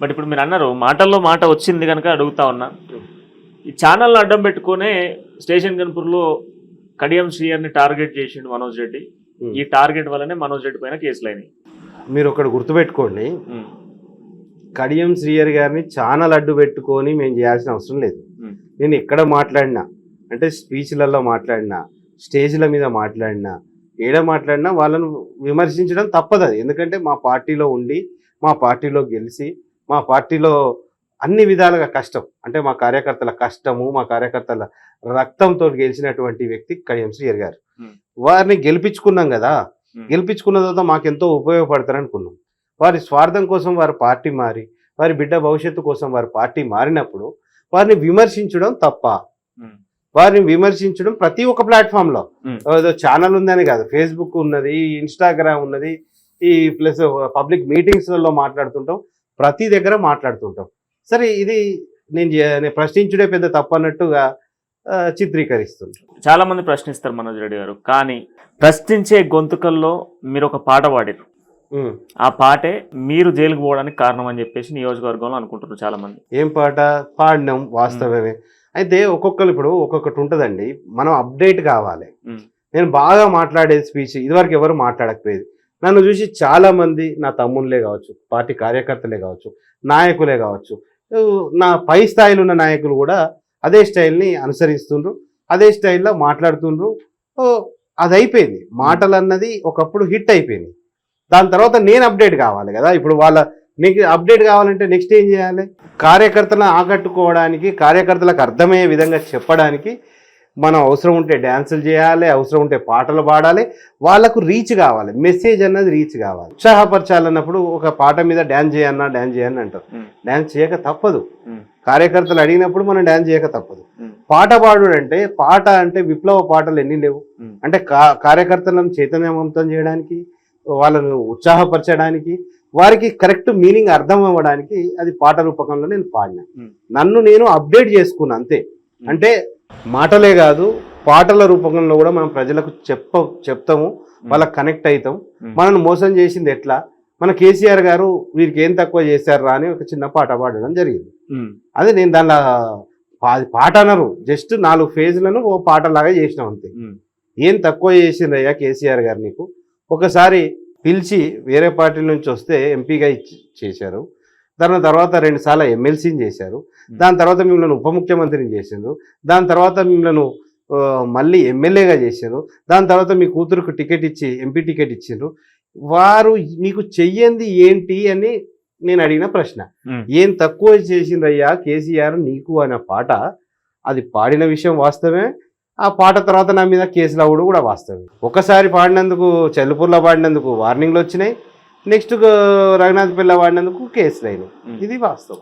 But ఇప్పుడు మీరు అన్నారు మాటల్లో మాట వచ్చింది కనుక అడుగుతా ఉన్నా. ఈ ఛానల్ని అడ్డం పెట్టుకునే స్టేషన్ గన్పూర్లో కడియం శ్రీయర్ని టార్గెట్ చేసిండు మనోజ్ రెడ్డి. ఉమ్. ఈ టార్గెట్ వల్లనే మనోజ్ రెడ్డి పైన కేసులు అయినాయి. మీరు ఒకటి గుర్తుపెట్టుకోండి. ఉమ్, కడియం శ్రీయర్ గారిని ఛానల్ అడ్డు పెట్టుకొని మేము చేయాల్సిన అవసరం లేదు. ఉమ్, నేను ఎక్కడ మాట్లాడినా అంటే స్పీచ్లలో మాట్లాడినా స్టేజ్ల మీద మాట్లాడినా ఏడ మాట్లాడినా వాళ్ళను విమర్శించడం తప్పదు అది. ఎందుకంటే మా పార్టీలో ఉండి మా పార్టీలో గెలిచి మా పార్టీలో అన్ని విధాలుగా కష్టం. అంటే మా కార్యకర్తల కష్టము మా కార్యకర్తల రక్తంతో గెలిచినటువంటి వ్యక్తి కడియం శ్రీయర్ గారు. వారిని గెలిపించుకున్నాం కదా. గెలిపించుకున్న తర్వాత మాకెంతో ఉపయోగపడతారు అనుకున్నాం. వారి స్వార్థం కోసం వారి పార్టీ మారి వారి బిడ్డ భవిష్యత్తు కోసం వారి పార్టీ మారినప్పుడు వారిని విమర్శించడం తప్ప వారిని విమర్శించడం ప్రతి ఒక్క ప్లాట్ఫామ్లో Hmm. ఏదో ఛానల్ ఉందని కాదు ఫేస్బుక్ ఉన్నది ఇన్స్టాగ్రామ్ ఉన్నది ఈ ప్లస్ పబ్లిక్ మీటింగ్స్లలో మాట్లాడుతుంటాం. ప్రతి దగ్గర మాట్లాడుతుంటాం. సరే ఇది నేను ప్రశ్నించుడే పెద్ద తప్పు అన్నట్టుగా చిత్రీకరిస్తుంది చాలా మంది ప్రశ్నిస్తారు మనోజ్ రెడ్డి గారు కానీ ప్రశ్నించే గొంతుకల్లో మీరు ఒక పాట పాడారు. ఆ పాటే మీరు జైలుకు పోవడానికి కారణం అని చెప్పేసి నియోజకవర్గంలో అనుకుంటున్నారు చాలా మంది ఏం పాట? పాడినాం వాస్తవమే. అయితే ఒక్కొక్కరు ఇప్పుడు ఒక్కొక్కటి ఉంటుందండి. మనం అప్డేట్ కావాలి. నేను బాగా మాట్లాడే స్పీచ్ ఇదివరకు ఎవరు మాట్లాడకపోయేది. నన్ను చూసి చాలామంది నా తమ్ముళ్ళే కావచ్చు పార్టీ కార్యకర్తలే కావచ్చు నాయకులే కావచ్చు నా పై స్థాయిలో ఉన్న నాయకులు కూడా అదే స్టైల్ని అనుసరిస్తుండ్రు అదే స్టైల్లో మాట్లాడుతుండ్రు. అది అయిపోయింది మాటలు అన్నది ఒకప్పుడు హిట్ అయిపోయింది. దాని తర్వాత నేను అప్డేట్ కావాలి కదా. ఇప్పుడు వాళ్ళ నీకు అప్డేట్ కావాలంటే నెక్స్ట్ ఏం చేయాలి? కార్యకర్తలను ఆకట్టుకోవడానికి కార్యకర్తలకు అర్థమయ్యే విధంగా చెప్పడానికి మనం అవసరం ఉంటే డ్యాన్సులు చేయాలి అవసరం ఉంటే పాటలు పాడాలి వాళ్ళకు రీచ్ కావాలి మెసేజ్ అన్నది రీచ్ కావాలి. ఉత్సాహపరచాలన్నప్పుడు ఒక పాట మీద డ్యాన్స్ చేయన్నా డ్యాన్స్ చేయని అంటారు. డ్యాన్స్ చేయక తప్పదు. కార్యకర్తలు అడిగినప్పుడు మనం డ్యాన్స్ చేయక తప్పదు. పాట పాడు అంటే పాట అంటే విప్లవ పాటలు ఎన్ని లేవు. అంటే కా కార్యకర్తలను చైతన్యవంతం చేయడానికి వాళ్ళను ఉత్సాహపరచడానికి వారికి కరెక్ట్ మీనింగ్ అర్థం అవ్వడానికి అది పాట రూపకంలో నేను పాడినా. నన్ను నేను అప్డేట్ చేసుకున్నా అంతే. అంటే మాటలే కాదు పాటల రూపకంలో కూడా మనం ప్రజలకు చెప్ప చెప్తాము వాళ్ళకి కనెక్ట్ అవుతాం. మనల్ని మోసం చేసింది ఎట్లా? మన కేసీఆర్ గారు వీరికి ఏం తక్కువ చేశారు రా అని ఒక చిన్న పాట పాడడం జరిగింది. అదే నేను దానిలో పాట అనరు జస్ట్ నాలుగు ఫేజ్లను ఓ పాటలాగా చేసినాం అంతే. ఏం తక్కువ చేసిందయ్యా కేసీఆర్ గారు నీకు? ఒకసారి పిలిచి వేరే పార్టీ నుంచి వస్తే ఎంపీగా ఇచ్చి- చేశారు. దాని తర్వాత రెండు సార్లు ఎమ్మెల్సీని చేశారు. దాని తర్వాత మిమ్మల్ని ఉప ముఖ్యమంత్రిని చేసిండ్రు. దాని తర్వాత మిమ్మల్ని మళ్ళీ ఎమ్మెల్యేగా చేశారు దాని తర్వాత మీ కూతురుకు టికెట్ ఇచ్చి ఎంపీ టికెట్ ఇచ్చిండ్రు. వారు మీకు చెయ్యంది ఏంటి అని నేను అడిగిన ప్రశ్న. ఏం తక్కువ చేసిండ్రయ్యా కేసీఆర్ నీకు అనే పాట? అది పాడిన విషయం వాస్తవమే. ఆ పాట తర్వాత నా మీద కేసులు అవ్వడం కూడా వాస్తవమే. ఒకసారి పాడినందుకు చెల్లుపూర్లో పాడినందుకు వార్నింగ్లు వచ్చినాయి. నెక్స్ట్ రఘునాథ్ పిల్ల పాడినందుకు కేసులు అయినాయి. ఇది వాస్తవం